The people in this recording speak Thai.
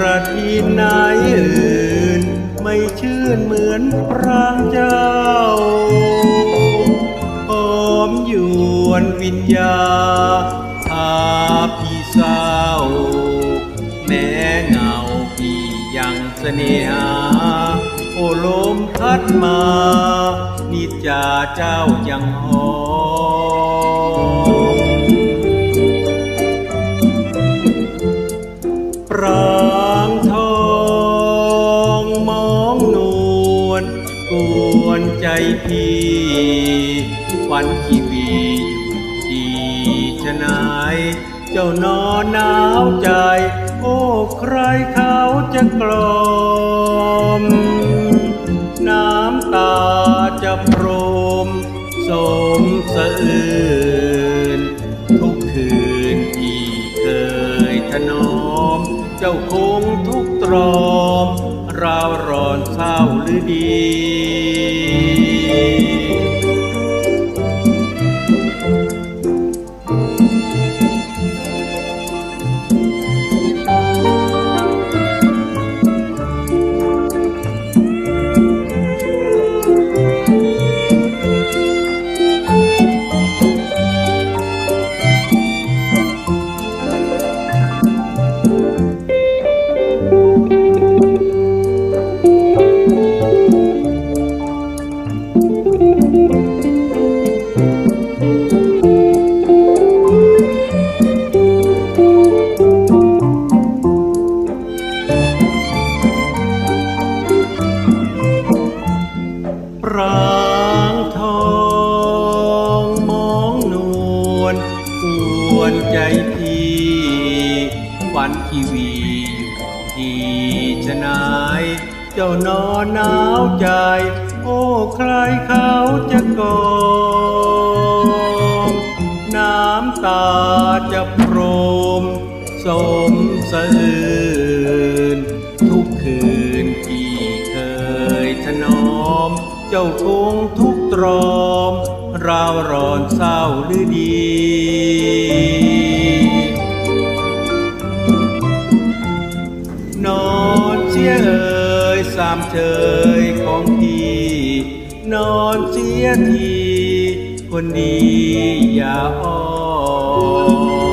พระที่ไหนอื่น ไม่ชื่นเหมือนพระเจ้าหอมยวนวิญญาพาพี่เศร้า แม้เงาพี่ยังเสน่หา โอลมพัดมา นิจาเจ้ายังหอม พี่วันทีวีอยู่ดีชะนายเจ้านอนหนาวใจ โอ้ใครเขาจะกลอมน้ำตาจะโปรม สมสะอื่นทุกคืนที่เคยถนอม เจ้าคงทุกตรอม ราวร้อนเศร้าหรือดีางทองมองนวลกวนใจพี่ฝันทีวีอยู่ดีชะนาย เจ้านอนหนาวใจ โอ้ใครเขาจะกองน้ำตาจะโปรมสมสะอื่ จ้าคงทุกตรอมราวร้อนเศร้าหรือดีนอนเสียเอ่ยสามเชยของพี่นอนเสียที คนดีอย่าอ้อ